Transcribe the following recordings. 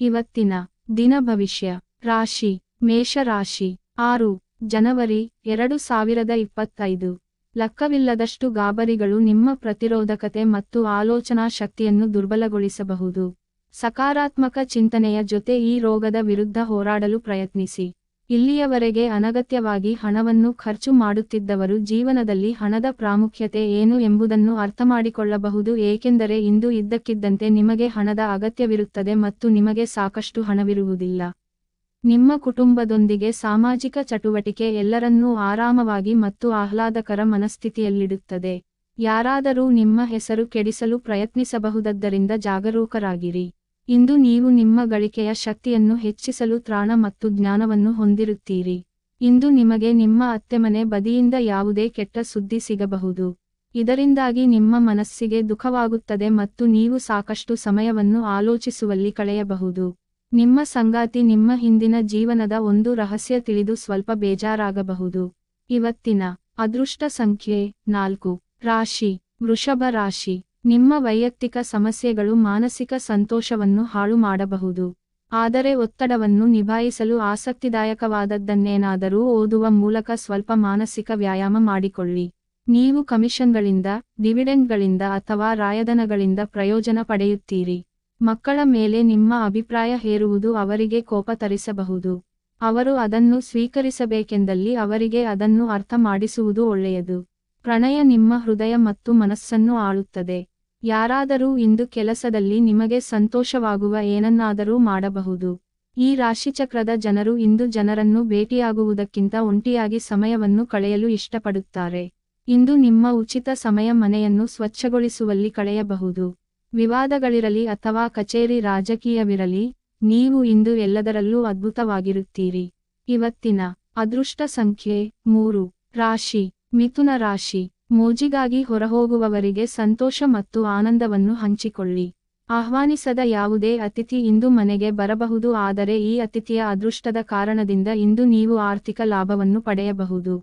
ಇವತ್ತಿನ ದಿನ ಭವಿಷ್ಯ. ರಾಶಿ, ಮೇಷರಾಶಿ, ಆರು, ಜನವರಿ ಎರಡು ಸಾವಿರದ ಇಪ್ಪತ್ತೈದು. ಲೆಕ್ಕವಿಲ್ಲದಷ್ಟು ಗಾಬರಿಗಳು ನಿಮ್ಮ ಪ್ರತಿರೋಧಕತೆ ಮತ್ತು ಆಲೋಚನಾ ಶಕ್ತಿಯನ್ನು ದುರ್ಬಲಗೊಳಿಸಬಹುದು. ಸಕಾರಾತ್ಮಕ ಚಿಂತನೆಯ ಜೊತೆ ಈ ರೋಗದ ವಿರುದ್ಧ ಹೋರಾಡಲು ಪ್ರಯತ್ನಿಸಿ. ಇಲ್ಲಿಯವರೆಗೆ ಅನಗತ್ಯವಾಗಿ ಹಣವನ್ನು ಖರ್ಚು ಮಾಡುತ್ತಿದ್ದವರು ಜೀವನದಲ್ಲಿ ಹಣದ ಪ್ರಾಮುಖ್ಯತೆ ಏನು ಎಂಬುದನ್ನು ಅರ್ಥಮಾಡಿಕೊಳ್ಳಬಹುದು, ಏಕೆಂದರೆ ಇಂದು ಇದ್ದಕ್ಕಿದ್ದಂತೆ ನಿಮಗೆ ಹಣದ ಅಗತ್ಯವಿರುತ್ತದೆ ಮತ್ತು ನಿಮಗೆ ಸಾಕಷ್ಟು ಹಣವಿರುವುದಿಲ್ಲ. ನಿಮ್ಮ ಕುಟುಂಬದೊಂದಿಗೆ ಸಾಮಾಜಿಕ ಚಟುವಟಿಕೆ ಎಲ್ಲರನ್ನೂ ಆರಾಮವಾಗಿ ಮತ್ತು ಆಹ್ಲಾದಕರ ಮನಸ್ಥಿತಿಯಲ್ಲಿಡುತ್ತದೆ. ಯಾರಾದರೂ ನಿಮ್ಮ ಹೆಸರು ಕೆಡಿಸಲು ಪ್ರಯತ್ನಿಸಬಹುದದ್ದರಿಂದ ಜಾಗರೂಕರಾಗಿರಿ. ಇಂದು ನೀವು ನಿಮ್ಮ ಗಳಿಕೆಯ ಶಕ್ತಿಯನ್ನು ಹೆಚ್ಚಿಸಲು ತ್ರಾಣ ಮತ್ತು ಜ್ಞಾನವನ್ನು ಹೊಂದಿರುತ್ತೀರಿ. ಇಂದು ನಿಮಗೆ ನಿಮ್ಮ ಅತ್ತೆಮನೆ ಬದಿಯಿಂದ ಯಾವುದೇ ಕೆಟ್ಟ ಸುದ್ದಿ ಸಿಗಬಹುದು. ಇದರಿಂದಾಗಿ ನಿಮ್ಮ ಮನಸ್ಸಿಗೆ ದುಃಖವಾಗುತ್ತದೆ ಮತ್ತು ನೀವು ಸಾಕಷ್ಟು ಸಮಯವನ್ನು ಆಲೋಚಿಸುವಲ್ಲಿ ಕಳೆಯಬಹುದು. ನಿಮ್ಮ ಸಂಗಾತಿ ನಿಮ್ಮ ಹಿಂದಿನ ಜೀವನದ ಒಂದು ರಹಸ್ಯ ತಿಳಿದು ಸ್ವಲ್ಪ ಬೇಜಾರಾಗಬಹುದು. ಇವತ್ತಿನ ಅದೃಷ್ಟ ಸಂಖ್ಯೆ ನಾಲ್ಕು. ರಾಶಿ. ವೃಷಭ ರಾಶಿ. ನಿಮ್ಮ ವೈಯಕ್ತಿಕ ಸಮಸ್ಯೆಗಳು ಮಾನಸಿಕ ಸಂತೋಷವನ್ನು ಹಾಳು ಮಾಡಬಹುದು. ಆದರೆ ಒತ್ತಡವನ್ನು ನಿಭಾಯಿಸಲು ಆಸಕ್ತಿದಾಯಕವಾದದ್ದನ್ನೇನಾದರೂ ಓದುವ ಮೂಲಕ ಸ್ವಲ್ಪ ಮಾನಸಿಕ ವ್ಯಾಯಾಮ ಮಾಡಿಕೊಳ್ಳಿ. ನೀವು ಕಮಿಷನ್ಗಳಿಂದ, ಡಿವಿಡೆಂಡ್ಗಳಿಂದ ಅಥವಾ ರಾಯಧನಗಳಿಂದ ಪ್ರಯೋಜನ ಪಡೆಯುತ್ತೀರಿ. ಮಕ್ಕಳ ಮೇಲೆ ನಿಮ್ಮ ಅಭಿಪ್ರಾಯ ಹೇರುವುದು ಅವರಿಗೆ ಕೋಪ ತರಿಸಬಹುದು. ಅವರು ಅದನ್ನು ಸ್ವೀಕರಿಸಬೇಕೆಂದಲ್ಲಿ ಅವರಿಗೆ ಅದನ್ನು ಅರ್ಥ ಮಾಡಿಸುವುದು ಒಳ್ಳೆಯದು. ಪ್ರಣಯ ನಿಮ್ಮ ಹೃದಯ ಮತ್ತು ಮನಸ್ಸನ್ನು ಆಳುತ್ತದೆ. ಯಾರಾದರೂ ಇಂದು ಕೆಲಸದಲ್ಲಿ ನಿಮಗೆ ಸಂತೋಷವಾಗುವ ಏನನ್ನಾದರೂ ಮಾಡಬಹುದು. ಈ ರಾಶಿಚಕ್ರದ ಜನರು ಇಂದು ಜನರನ್ನು ಭೇಟಿಯಾಗುವುದಕ್ಕಿಂತ ಒಂಟಿಯಾಗಿ ಸಮಯವನ್ನು ಕಳೆಯಲು ಇಷ್ಟಪಡುತ್ತಾರೆ. ಇಂದು ನಿಮ್ಮ ಉಚಿತ ಸಮಯ ಮನೆಯನ್ನು ಸ್ವಚ್ಛಗೊಳಿಸುವಲ್ಲಿ ಕಳೆಯಬಹುದು. ವಿವಾದಗಳಿರಲಿ ಅಥವಾ ಕಚೇರಿ ರಾಜಕೀಯವಿರಲಿ, ನೀವು ಇಂದು ಎಲ್ಲದರಲ್ಲೂ ಅದ್ಭುತವಾಗಿರುತ್ತೀರಿ. ಇವತ್ತಿನ ಅದೃಷ್ಟ ಸಂಖ್ಯೆ ಮೂರು. ರಾಶಿ. ಮಿಥುನ ರಾಶಿ. ಮೋಜಿಗಾಗಿ ಹೊರಹೋಗುವವರಿಗೆ ಸಂತೋಷ ಮತ್ತು ಆನಂದವನ್ನು ಹಂಚಿಕೊಳ್ಳಿ. ಆಹ್ವಾನಿಸದ ಯಾವುದೇ ಅತಿಥಿ ಇಂದು ಮನೆಗೆ ಬರಬಹುದು, ಆದರೆ ಈ ಅತಿಥಿಯ ಅದೃಷ್ಟದ ಕಾರಣದಿಂದ ಇಂದು ನೀವು ಆರ್ಥಿಕ ಲಾಭವನ್ನು ಪಡೆಯಬಹುದು.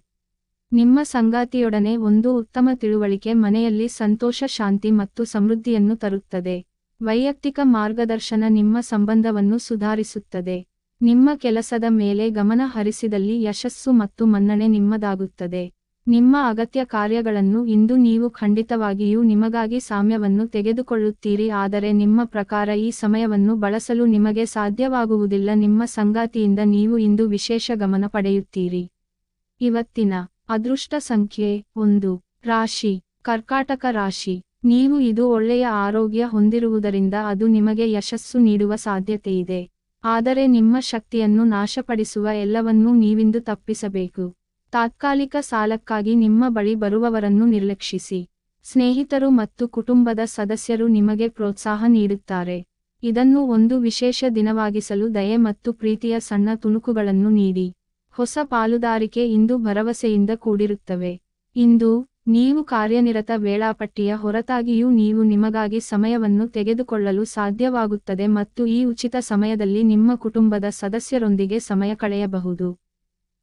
ನಿಮ್ಮ ಸಂಗಾತಿಯೊಡನೆ ಒಂದು ಉತ್ತಮ ತಿಳುವಳಿಕೆ ಮನೆಯಲ್ಲಿ ಸಂತೋಷ, ಶಾಂತಿ ಮತ್ತು ಸಮೃದ್ಧಿಯನ್ನು ತರುತ್ತದೆ. ವೈಯಕ್ತಿಕ ಮಾರ್ಗದರ್ಶನ ನಿಮ್ಮ ಸಂಬಂಧವನ್ನು ಸುಧಾರಿಸುತ್ತದೆ. ನಿಮ್ಮ ಕೆಲಸದ ಮೇಲೆ ಗಮನ ಹರಿಸಿದಲ್ಲಿ ಯಶಸ್ಸು ಮತ್ತು ಮನ್ನಣೆ ನಿಮ್ಮದಾಗುತ್ತದೆ. ನಿಮ್ಮ ಅಗತ್ಯ ಕಾರ್ಯಗಳನ್ನು ಇಂದು ನೀವು ಖಂಡಿತವಾಗಿಯೂ ನಿಮಗಾಗಿ ಸಾಮ್ಯವನ್ನು ತೆಗೆದುಕೊಳ್ಳುತ್ತೀರಿ, ಆದರೆ ನಿಮ್ಮ ಪ್ರಕಾರ ಈ ಸಮಯವನ್ನು ಬಳಸಲು ನಿಮಗೆ ಸಾಧ್ಯವಾಗುವುದಿಲ್ಲ. ನಿಮ್ಮ ಸಂಗಾತಿಯಿಂದ ನೀವು ಇಂದು ವಿಶೇಷ ಗಮನ ಪಡೆಯುತ್ತೀರಿ. ಇವತ್ತಿನ ಅದೃಷ್ಟ ಸಂಖ್ಯೆ ಒಂದು. ರಾಶಿ. ಕರ್ಕಾಟಕ ರಾಶಿ. ನೀವು ಇದು ಒಳ್ಳೆಯ ಆರೋಗ್ಯ ಹೊಂದಿರುವುದರಿಂದ ಅದು ನಿಮಗೆ ಯಶಸ್ಸು ನೀಡುವ ಸಾಧ್ಯತೆಯಿದೆ. ಆದರೆ ನಿಮ್ಮ ಶಕ್ತಿಯನ್ನು ನಾಶಪಡಿಸುವ ಎಲ್ಲವನ್ನೂ ನೀವಿಂದು ತಪ್ಪಿಸಬೇಕು. ತಾತ್ಕಾಲಿಕ ಸಾಲಕ್ಕಾಗಿ ನಿಮ್ಮ ಬಳಿ ಬರುವವರನ್ನು ನಿರ್ಲಕ್ಷಿಸಿ. ಸ್ನೇಹಿತರು ಮತ್ತು ಕುಟುಂಬದ ಸದಸ್ಯರು ನಿಮಗೆ ಪ್ರೋತ್ಸಾಹ ನೀಡುತ್ತಾರೆ. ಇದನ್ನು ಒಂದು ವಿಶೇಷ ದಿನವಾಗಿಸಲು ದಯೆ ಮತ್ತು ಪ್ರೀತಿಯ ಸಣ್ಣ ತುಣುಕುಗಳನ್ನು ನೀಡಿ. ಹೊಸ ಪಾಲುದಾರಿಕೆ ಇಂದು ಭರವಸೆಯಿಂದ ಕೂಡಿರುತ್ತವೆ. ಇಂದು ನೀವು ಕಾರ್ಯನಿರತ ವೇಳಾಪಟ್ಟಿಯ ಹೊರತಾಗಿಯೂ ನೀವು ನಿಮಗಾಗಿ ಸಮಯವನ್ನು ತೆಗೆದುಕೊಳ್ಳಲು ಸಾಧ್ಯವಾಗುತ್ತದೆ ಮತ್ತು ಈ ಉಚಿತ ಸಮಯದಲ್ಲಿ ನಿಮ್ಮ ಕುಟುಂಬದ ಸದಸ್ಯರೊಂದಿಗೆ ಸಮಯ ಕಳೆಯಬಹುದು.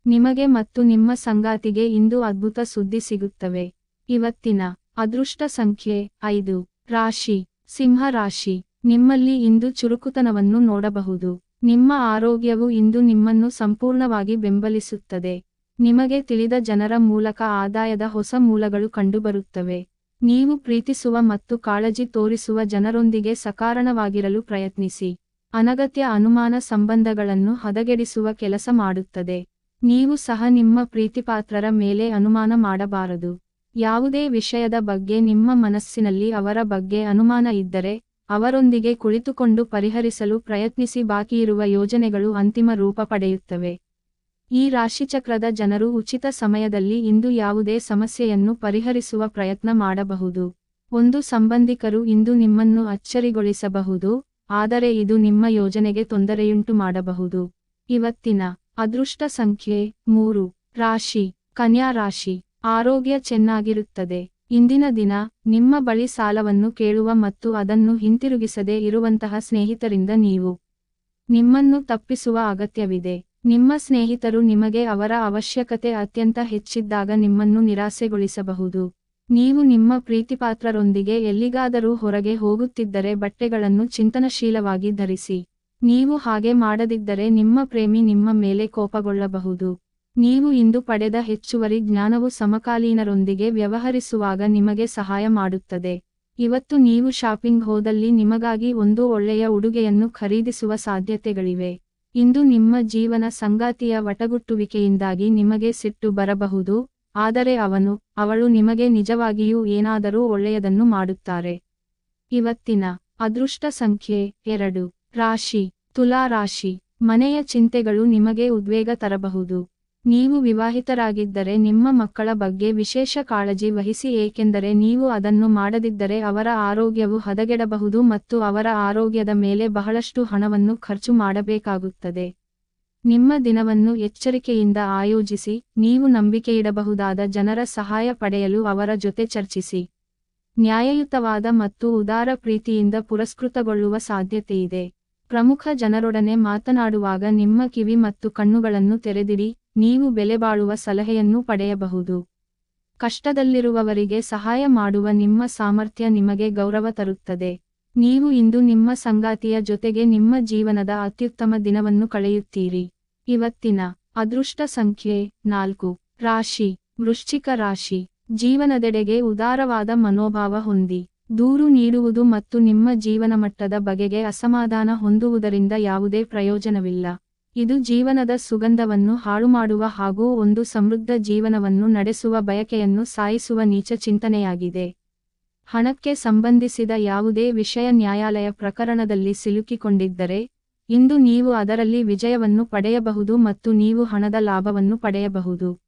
ನಿಮಗೆ ಮತ್ತು ನಿಮ್ಮ ಸಂಗಾತಿಗೆ ಇಂದು ಅದ್ಭುತ ಸುದ್ದಿ ಸಿಗುತ್ತವೆ. ಇವತ್ತಿನ ಅದೃಷ್ಟ ಸಂಖ್ಯೆ ಐದು. ರಾಶಿ. ಸಿಂಹ ರಾಶಿ. ನಿಮ್ಮಲ್ಲಿ ಇಂದು ಚುರುಕುತನವನ್ನು ನೋಡಬಹುದು. ನಿಮ್ಮ ಆರೋಗ್ಯವು ಇಂದು ನಿಮ್ಮನ್ನು ಸಂಪೂರ್ಣವಾಗಿ ಬೆಂಬಲಿಸುತ್ತದೆ. ನಿಮಗೆ ತಿಳಿದ ಜನರ ಮೂಲಕ ಆದಾಯದ ಹೊಸ ಮೂಲಗಳು ಕಂಡುಬರುತ್ತವೆ. ನೀವು ಪ್ರೀತಿಸುವ ಮತ್ತು ಕಾಳಜಿ ತೋರಿಸುವ ಜನರೊಂದಿಗೆ ಸಕಾರಣವಾಗಿರಲು ಪ್ರಯತ್ನಿಸಿ. ಅನಗತ್ಯ ಅನುಮಾನ ಸಂಬಂಧಗಳನ್ನು ಹದಗೆಡಿಸುವ ಕೆಲಸ ಮಾಡುತ್ತದೆ. ನೀವು ಸಹ ನಿಮ್ಮ ಪ್ರೀತಿಪಾತ್ರರ ಮೇಲೆ ಅನುಮಾನ ಮಾಡಬಾರದು. ಯಾವುದೇ ವಿಷಯದ ಬಗ್ಗೆ ನಿಮ್ಮ ಮನಸ್ಸಿನಲ್ಲಿ ಅವರ ಬಗ್ಗೆ ಅನುಮಾನ ಇದ್ದರೆ, ಅವರೊಂದಿಗೆ ಕುಳಿತುಕೊಂಡು ಪರಿಹರಿಸಲು ಪ್ರಯತ್ನಿಸಿ ಬಾಕಿಯಿರುವ ಯೋಜನೆಗಳು ಅಂತಿಮ ರೂಪ ಪಡೆಯುತ್ತವೆ. ಈ ರಾಶಿಚಕ್ರದ ಜನರು ಉಚಿತ ಸಮಯದಲ್ಲಿ ಇಂದು ಯಾವುದೇ ಸಮಸ್ಯೆಯನ್ನು ಪರಿಹರಿಸುವ ಪ್ರಯತ್ನ ಮಾಡಬಹುದು. ಒಂದು ಸಂಬಂಧಿಕರು ಇಂದು ನಿಮ್ಮನ್ನು ಅಚ್ಚರಿಗೊಳಿಸಬಹುದು, ಆದರೆ ಇದು ನಿಮ್ಮ ಯೋಜನೆಗೆ ತೊಂದರೆಯುಂಟು ಮಾಡಬಹುದು. ಇವತ್ತಿನ ಅದೃಷ್ಟ ಸಂಖ್ಯೆ ಮೂರು, ರಾಶಿ ಕನ್ಯಾ ರಾಶಿ ಆರೋಗ್ಯ ಚೆನ್ನಾಗಿರುತ್ತದೆ. ಇಂದಿನ ದಿನ ನಿಮ್ಮ ಬಳಿ ಸಾಲವನ್ನು ಕೇಳುವ ಮತ್ತು ಅದನ್ನು ಹಿಂತಿರುಗಿಸದೆ ಇರುವಂತಹ ಸ್ನೇಹಿತರಿಂದ ನೀವು ನಿಮ್ಮನ್ನು ತಪ್ಪಿಸುವ ಅಗತ್ಯವಿದೆ. ನಿಮ್ಮ ಸ್ನೇಹಿತರು ನಿಮಗೆ ಅವರ ಅವಶ್ಯಕತೆ ಅತ್ಯಂತ ಹೆಚ್ಚಿದ್ದಾಗ ನಿಮ್ಮನ್ನು ನಿರಾಸೆಗೊಳಿಸಬಹುದು. ನೀವು ನಿಮ್ಮ ಪ್ರೀತಿಪಾತ್ರರೊಂದಿಗೆ ಎಲ್ಲಿಗಾದರೂ ಹೊರಗೆ ಹೋಗುತ್ತಿದ್ದರೆ ಬಟ್ಟೆಗಳನ್ನು ಚಿಂತನಶೀಲವಾಗಿ ಧರಿಸಿ. ನೀವು ಹಾಗೆ ಮಾಡದಿದ್ದರೆ ನಿಮ್ಮ ಪ್ರೇಮಿ ನಿಮ್ಮ ಮೇಲೆ ಕೋಪಗೊಳ್ಳಬಹುದು. ನೀವು ಇಂದು ಪಡೆದ ಹೆಚ್ಚುವರಿ ಜ್ಞಾನವು ಸಮಕಾಲೀನರೊಂದಿಗೆ ವ್ಯವಹರಿಸುವಾಗ ನಿಮಗೆ ಸಹಾಯ ಮಾಡುತ್ತದೆ. ಇವತ್ತು ನೀವು ಶಾಪಿಂಗ್ ಹೋದಲ್ಲಿ ನಿಮಗಾಗಿ ಒಂದು ಒಳ್ಳೆಯ ಉಡುಗೆಯನ್ನು ಖರೀದಿಸುವ ಸಾಧ್ಯತೆಗಳಿವೆ. ಇಂದು ನಿಮ್ಮ ಜೀವನ ಸಂಗಾತಿಯ ವಟಗುಟ್ಟುವಿಕೆಯಿಂದಾಗಿ ನಿಮಗೆ ಸಿಟ್ಟು ಬರಬಹುದು, ಆದರೆ ಅವನು, ಅವಳು ನಿಮಗೆ ನಿಜವಾಗಿಯೂ ಏನಾದರೂ ಒಳ್ಳೆಯದನ್ನು ಮಾಡುತ್ತಾರೆ. ಇವತ್ತಿನ ಅದೃಷ್ಟ ಸಂಖ್ಯೆ ಎರಡು. ರಾಶಿ, ತುಲಾ ರಾಶಿ, ಮನೆಯ ಚಿಂತೆಗಳು ನಿಮಗೆ ಉದ್ವೇಗ ತರಬಹುದು. ನೀವು ವಿವಾಹಿತರಾಗಿದ್ದರೆ ನಿಮ್ಮ ಮಕ್ಕಳ ಬಗ್ಗೆ ವಿಶೇಷ ಕಾಳಜಿ ವಹಿಸಿ, ಏಕೆಂದರೆ ನೀವು ಅದನ್ನು ಮಾಡದಿದ್ದರೆ ಅವರ ಆರೋಗ್ಯವು ಹದಗೆಡಬಹುದು ಮತ್ತು ಅವರ ಆರೋಗ್ಯದ ಮೇಲೆ ಬಹಳಷ್ಟು ಹಣವನ್ನು ಖರ್ಚು ಮಾಡಬೇಕಾಗುತ್ತದೆ. ನಿಮ್ಮ ದಿನವನ್ನು ಎಚ್ಚರಿಕೆಯಿಂದ ಆಯೋಜಿಸಿ, ನೀವು ನಂಬಿಕೆಯಿಡಬಹುದಾದ ಜನರ ಸಹಾಯ ಪಡೆಯಲು ಅವರ ಜೊತೆ ಚರ್ಚಿಸಿ. ನ್ಯಾಯಯುತವಾದ ಮತ್ತು ಉದಾರ ಪ್ರೀತಿಯಿಂದ ಪುರಸ್ಕೃತಗೊಳ್ಳುವ ಸಾಧ್ಯತೆಯಿದೆ. ಪ್ರಮುಖ ಜನರೊಡನೆ ಮಾತನಾಡುವಾಗ ನಿಮ್ಮ ಕಿವಿ ಮತ್ತು ಕಣ್ಣುಗಳನ್ನು ತೆರೆದಿಡಿ, ನೀವು ಬೆಲೆಬಾಳುವ ಸಲಹೆಯನ್ನು ಪಡೆಯಬಹುದು. ಕಷ್ಟದಲ್ಲಿರುವವರಿಗೆ ಸಹಾಯ ಮಾಡುವ ನಿಮ್ಮ ಸಾಮರ್ಥ್ಯ ನಿಮಗೆ ಗೌರವ ತರುತ್ತದೆ. ನೀವು ಇಂದು ನಿಮ್ಮ ಸಂಗಾತಿಯ ಜೊತೆಗೆ ನಿಮ್ಮ ಜೀವನದ ಅತ್ಯುತ್ತಮ ದಿನವನ್ನು ಕಳೆಯುತ್ತೀರಿ. ಇವತ್ತಿನ ಅದೃಷ್ಟ ಸಂಖ್ಯೆ ನಾಲ್ಕು. ರಾಶಿ. ವೃಶ್ಚಿಕ ರಾಶಿ. ಜೀವನದೆಡೆಗೆ ಉದಾರವಾದ ಮನೋಭಾವ ಹೊಂದಿ. ದೂರು ನೀಡುವುದು ಮತ್ತು ನಿಮ್ಮ ಜೀವನಮಟ್ಟದ ಬಗೆಗೆ ಅಸಮಾಧಾನ ಹೊಂದುವುದರಿಂದ ಯಾವುದೇ ಪ್ರಯೋಜನವಿಲ್ಲ. ಇದು ಜೀವನದ ಸುಗಂಧವನ್ನು ಹಾಳುಮಾಡುವ ಹಾಗೂ ಒಂದು ಸಮೃದ್ಧ ಜೀವನವನ್ನು ನಡೆಸುವ ಬಯಕೆಯನ್ನು ಸಾಯಿಸುವ ನೀಚ ಚಿಂತನೆಯಾಗಿದೆ. ಹಣಕ್ಕೆ ಸಂಬಂಧಿಸಿದ ಯಾವುದೇ ವಿಷಯ ನ್ಯಾಯಾಲಯ ಪ್ರಕರಣದಲ್ಲಿ ಸಿಲುಕಿಕೊಂಡಿದ್ದರೆ, ಇಂದು ನೀವು ಅದರಲ್ಲಿ ವಿಜಯವನ್ನು ಪಡೆಯಬಹುದು ಮತ್ತು ನೀವು ಹಣದ ಲಾಭವನ್ನು ಪಡೆಯಬಹುದು.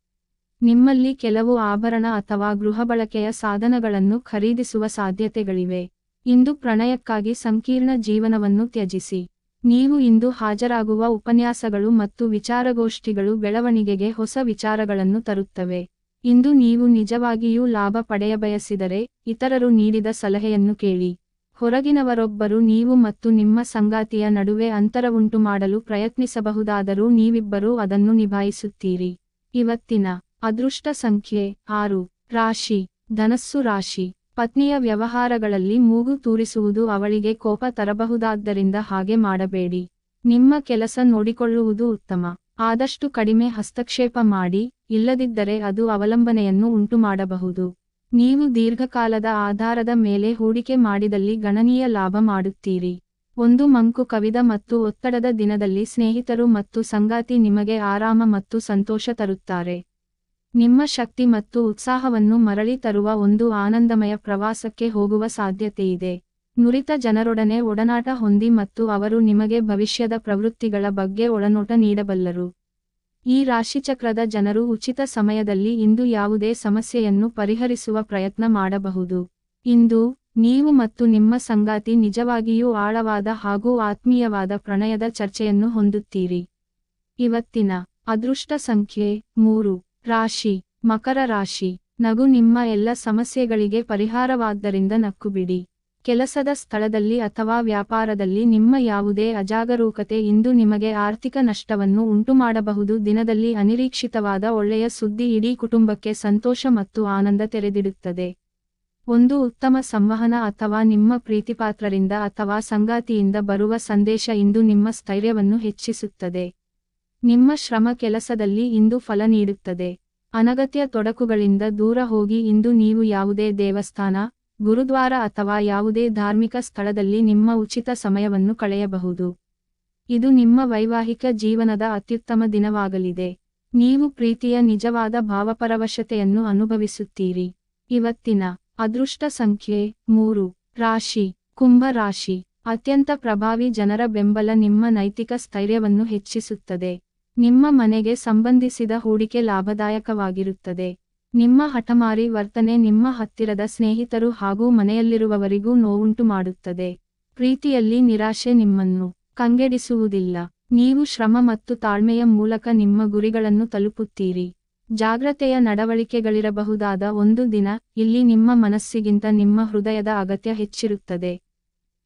ನಿಮ್ಮಲ್ಲಿ ಕೆಲವು ಆಭರಣ ಅಥವಾ ಗೃಹಬಳಕೆಯ ಸಾಧನಗಳನ್ನು ಖರೀದಿಸುವ ಸಾಧ್ಯತೆಗಳಿವೆ. ಇಂದು ಪ್ರಣಯಕ್ಕಾಗಿ ಸಂಕೀರ್ಣ ಜೀವನವನ್ನು ತ್ಯಜಿಸಿ. ನೀವು ಇಂದು ಹಾಜರಾಗುವ ಉಪನ್ಯಾಸಗಳು ಮತ್ತು ವಿಚಾರಗೋಷ್ಠಿಗಳು ಬೆಳವಣಿಗೆಗೆ ಹೊಸ ವಿಚಾರಗಳನ್ನು ತರುತ್ತವೆ. ಇಂದು ನೀವು ನಿಜವಾಗಿಯೂ ಲಾಭ ಪಡೆಯಬಯಸಿದರೆ ಇತರರು ನೀಡಿದ ಸಲಹೆಯನ್ನು ಕೇಳಿ. ಹೊರಗಿನವರೊಬ್ಬರು ನೀವು ಮತ್ತು ನಿಮ್ಮ ಸಂಗಾತಿಯ ನಡುವೆ ಅಂತರವುಂಟು ಮಾಡಲು ಪ್ರಯತ್ನಿಸಬಹುದಾದರೂ ನೀವಿಬ್ಬರೂ ಅದನ್ನು ನಿಭಾಯಿಸುತ್ತೀರಿ. ಇವತ್ತಿನ ಅದೃಷ್ಟ ಸಂಖ್ಯೆ ಆರು, ರಾಶಿ, ಧನಸ್ಸು ರಾಶಿ, ಪತ್ನಿಯ ವ್ಯವಹಾರಗಳಲ್ಲಿ ಮೂಗು ತೂರಿಸುವುದು ಅವಳಿಗೆ ಕೋಪ ತರಬಹುದಾದ್ದರಿಂದ ಹಾಗೆ ಮಾಡಬೇಡಿ. ನಿಮ್ಮ ಕೆಲಸ ನೋಡಿಕೊಳ್ಳುವುದು ಉತ್ತಮ. ಆದಷ್ಟು ಕಡಿಮೆ ಹಸ್ತಕ್ಷೇಪ ಮಾಡಿ, ಇಲ್ಲದಿದ್ದರೆ ಅದು ಅವಲಂಬನೆಯನ್ನು ಉಂಟುಮಾಡಬಹುದು. ನೀವು ದೀರ್ಘಕಾಲದ ಆಧಾರದ ಮೇಲೆ ಹೂಡಿಕೆ ಮಾಡಿದಲ್ಲಿ ಗಣನೀಯ ಲಾಭ ಮಾಡುತ್ತೀರಿ. ಒಂದು ಮಂಕು ಕವಿದ ಮತ್ತು ಒತ್ತಡದ ದಿನದಲ್ಲಿ ಸ್ನೇಹಿತರು ಮತ್ತು ಸಂಗಾತಿ ನಿಮಗೆ ಆರಾಮ ಮತ್ತು ಸಂತೋಷ ತರುತ್ತಾರೆ. ನಿಮ್ಮ ಶಕ್ತಿ ಮತ್ತು ಉತ್ಸಾಹವನ್ನು ಮರಳಿ ತರುವ ಒಂದು ಆನಂದಮಯ ಪ್ರವಾಸಕ್ಕೆ ಹೋಗುವ ಸಾಧ್ಯತೆಯಿದೆ. ನುರಿತ ಜನರೊಡನೆ ಒಡನಾಟ ಹೊಂದಿ ಮತ್ತು ಅವರು ನಿಮಗೆ ಭವಿಷ್ಯದ ಪ್ರವೃತ್ತಿಗಳ ಬಗ್ಗೆ ಒಳನೋಟ ನೀಡಬಲ್ಲರು. ಈ ರಾಶಿಚಕ್ರದ ಜನರು ಉಚಿತ ಸಮಯದಲ್ಲಿ ಇಂದು ಯಾವುದೇ ಸಮಸ್ಯೆಯನ್ನು ಪರಿಹರಿಸುವ ಪ್ರಯತ್ನ ಮಾಡಬಹುದು. ಇಂದು, ನೀವು ಮತ್ತು ನಿಮ್ಮ ಸಂಗಾತಿ ನಿಜವಾಗಿಯೂ ಆಳವಾದ ಹಾಗೂ ಆತ್ಮೀಯವಾದ ಪ್ರಣಯದ ಚರ್ಚೆಯನ್ನು ಹೊಂದುತ್ತೀರಿ. ಇವತ್ತಿನ ಅದೃಷ್ಟ ಸಂಖ್ಯೆ ಮೂರು. ರಾಶಿ, ಮಕರ ರಾಶಿ, ನಗು ನಿಮ್ಮ ಎಲ್ಲ ಸಮಸ್ಯೆಗಳಿಗೆ ಪರಿಹಾರವಾದ್ದರಿಂದ ನಕ್ಕುಬಿಡಿ. ಕೆಲಸದ ಸ್ಥಳದಲ್ಲಿ ಅಥವಾ ವ್ಯಾಪಾರದಲ್ಲಿ ನಿಮ್ಮ ಯಾವುದೇ ಅಜಾಗರೂಕತೆ ಇಂದು ನಿಮಗೆ ಆರ್ಥಿಕ ನಷ್ಟವನ್ನು ಉಂಟುಮಾಡಬಹುದು. ದಿನದಲ್ಲಿ ಅನಿರೀಕ್ಷಿತವಾದ ಒಳ್ಳೆಯ ಸುದ್ದಿ ಇಡೀ ಕುಟುಂಬಕ್ಕೆ ಸಂತೋಷ ಮತ್ತು ಆನಂದ ತೆರೆದಿಡುತ್ತದೆ. ಒಂದು ಉತ್ತಮ ಸಂವಹನ ಅಥವಾ ನಿಮ್ಮ ಪ್ರೀತಿಪಾತ್ರರಿಂದ ಅಥವಾ ಸಂಗಾತಿಯಿಂದ ಬರುವ ಸಂದೇಶ ಇಂದು ನಿಮ್ಮ ಸ್ಥೈರ್ಯವನ್ನು ಹೆಚ್ಚಿಸುತ್ತದೆ. ನಿಮ್ಮ ಶ್ರಮ ಕೆಲಸದಲ್ಲಿ ಇಂದು ಫಲ ನೀಡುತ್ತದೆ. ಅನಗತ್ಯ ತೊಡಕುಗಳಿಂದ ದೂರ ಹೋಗಿ ಇಂದು ನೀವು ಯಾವುದೇ ದೇವಸ್ಥಾನ, ಗುರುದ್ವಾರ ಅಥವಾ ಯಾವುದೇ ಧಾರ್ಮಿಕ ಸ್ಥಳದಲ್ಲಿ ನಿಮ್ಮ ಉಚಿತ ಸಮಯವನ್ನು ಕಳೆಯಬಹುದು. ಇದು ನಿಮ್ಮ ವೈವಾಹಿಕ ಜೀವನದ ಅತ್ಯುತ್ತಮ ದಿನವಾಗಲಿದೆ. ನೀವು ಪ್ರೀತಿಯ ನಿಜವಾದ ಭಾವಪರವಶತೆಯನ್ನು ಅನುಭವಿಸುತ್ತೀರಿ. ಇವತ್ತಿನ ಅದೃಷ್ಟ ಸಂಖ್ಯೆ ಮೂರು. ರಾಶಿ. ಕುಂಭ ರಾಶಿ. ಅತ್ಯಂತ ಪ್ರಭಾವಿ ಜನರ ಬೆಂಬಲ ನಿಮ್ಮ ನೈತಿಕ ಸ್ಥೈರ್ಯವನ್ನು ಹೆಚ್ಚಿಸುತ್ತದೆ. ನಿಮ್ಮ ಮನೆಗೆ ಸಂಬಂಧಿಸಿದ ಹೂಡಿಕೆ ಲಾಭದಾಯಕವಾಗಿರುತ್ತದೆ. ನಿಮ್ಮ ಹಠಮಾರಿ ವರ್ತನೆ ನಿಮ್ಮ ಹತ್ತಿರದ ಸ್ನೇಹಿತರು ಹಾಗೂ ಮನೆಯಲ್ಲಿರುವವರಿಗೂ ನೋವುಂಟು ಮಾಡುತ್ತದೆ. ಪ್ರೀತಿಯಲ್ಲಿ ನಿರಾಶೆ ನಿಮ್ಮನ್ನು ಕಂಗೆಡಿಸುವುದಿಲ್ಲ. ನೀವು ಶ್ರಮ ಮತ್ತು ತಾಳ್ಮೆಯ ಮೂಲಕ ನಿಮ್ಮ ಗುರಿಗಳನ್ನು ತಲುಪುತ್ತೀರಿ. ಜಾಗ್ರತೆಯ ನಡವಳಿಕೆಗಳಿರಬಹುದಾದ ಒಂದು ದಿನ, ಇಲ್ಲಿ ನಿಮ್ಮ ಮನಸ್ಸಿಗಿಂತ ನಿಮ್ಮ ಹೃದಯದ ಅಗತ್ಯ ಹೆಚ್ಚಿರುತ್ತದೆ.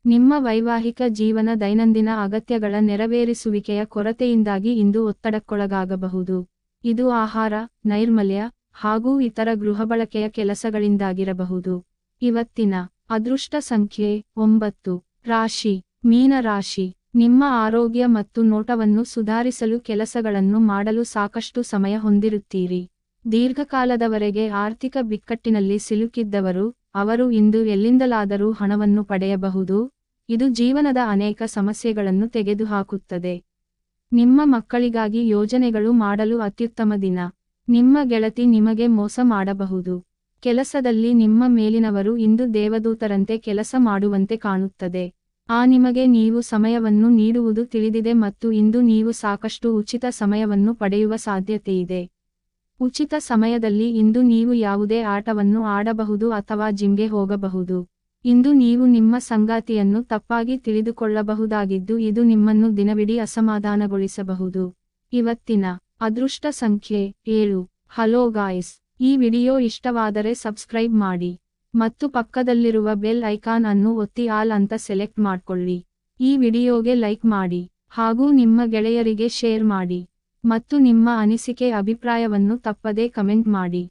ನಿಮ್ಮ ವೈವಾಹಿಕ ಜೀವನ ದೈನಂದಿನ ಅಗತ್ಯಗಳ ನೆರವೇರಿಸುವಿಕೆಯ ಕೊರತೆಯಿಂದಾಗಿ ಇಂದು ಒತ್ತಡಕ್ಕೊಳಗಾಗಬಹುದು. ಇದು ಆಹಾರ, ನೈರ್ಮಲ್ಯ ಹಾಗೂ ಇತರ ಗೃಹಬಳಕೆಯ ಕೆಲಸಗಳಿಂದಾಗಿರಬಹುದು. ಇವತ್ತಿನ ಅದೃಷ್ಟ ಸಂಖ್ಯೆ ಒಂಬತ್ತು. ರಾಶಿ. ಮೀನ ರಾಶಿ. ನಿಮ್ಮ ಆರೋಗ್ಯ ಮತ್ತು ನೋಟವನ್ನು ಸುಧಾರಿಸಲು ಕೆಲಸಗಳನ್ನು ಮಾಡಲು ಸಾಕಷ್ಟು ಸಮಯ ಹೊಂದಿರುತ್ತೀರಿ. ದೀರ್ಘಕಾಲದವರೆಗೆ ಆರ್ಥಿಕ ಬಿಕ್ಕಟ್ಟಿನಲ್ಲಿ ಸಿಲುಕಿದ್ದವರು, ಅವರು ಇಂದು ಎಲ್ಲಿಂದಲಾದರೂ ಹಣವನ್ನು ಪಡೆಯಬಹುದು. ಇದು ಜೀವನದ ಅನೇಕ ಸಮಸ್ಯೆಗಳನ್ನು ತೆಗೆದುಹಾಕುತ್ತದೆ. ನಿಮ್ಮ ಮಕ್ಕಳಿಗಾಗಿ ಯೋಜನೆಗಳು ಮಾಡಲು ಅತ್ಯುತ್ತಮ ದಿನ. ನಿಮ್ಮ ಗೆಳತಿ ನಿಮಗೆ ಮೋಸ ಮಾಡಬಹುದು. ಕೆಲಸದಲ್ಲಿ ನಿಮ್ಮ ಮೇಲಿನವರು ಇಂದು ದೇವದೂತರಂತೆ ಕೆಲಸ ಮಾಡುವಂತೆ ಕಾಣುತ್ತದೆ. ಆ ನಿಮಗೆ ನೀವು ಸಮಯವನ್ನು ನೀಡುವುದು ತಿಳಿದಿದೆ ಮತ್ತು ಇಂದು ನೀವು ಸಾಕಷ್ಟು ಉಚಿತ ಸಮಯವನ್ನು ಪಡೆಯುವ ಸಾಧ್ಯತೆಯಿದೆ. ಉಚಿತ ಸಮಯದಲ್ಲಿ ಇಂದು ನೀವು ಯಾವುದೇ ಆಟವನ್ನು ಆಡಬಹುದು ಅಥವಾ ಜಿಮ್ಗೆ ಹೋಗಬಹುದು. ಇಂದು ನೀವು ನಿಮ್ಮ ಸಂಗಾತಿಯನ್ನು ತಪ್ಪಾಗಿ ತಿಳಿದುಕೊಳ್ಳಬಹುದಾಗಿದ್ದು ಇದು ನಿಮ್ಮನ್ನು ದಿನವಿಡೀ ಅಸಮಾಧಾನಗೊಳಿಸಬಹುದು. ಇವತ್ತಿನ ಅದೃಷ್ಟ ಸಂಖ್ಯೆ ಏಳು. ಹಲೋ ಗಾಯ್ಸ್, ಈ ವಿಡಿಯೋ ಇಷ್ಟವಾದರೆ ಸಬ್ಸ್ಕ್ರೈಬ್ ಮಾಡಿ ಮತ್ತು ಪಕ್ಕದಲ್ಲಿರುವ ಬೆಲ್ ಐಕಾನ್ ಅನ್ನು ಒತ್ತಿ ಆಲ್ ಅಂತ ಸೆಲೆಕ್ಟ್ ಮಾಡ್ಕೊಳ್ಳಿ. ಈ ವಿಡಿಯೋಗೆ ಲೈಕ್ ಮಾಡಿ ಹಾಗೂ ನಿಮ್ಮ ಗೆಳೆಯರಿಗೆ ಶೇರ್ ಮಾಡಿ ಮತ್ತು ನಿಮ್ಮ ಅನಿಸಿಕೆ, ಅಭಿಪ್ರಾಯವನ್ನು ತಪ್ಪದೇ ಕಮೆಂಟ್ ಮಾಡಿ.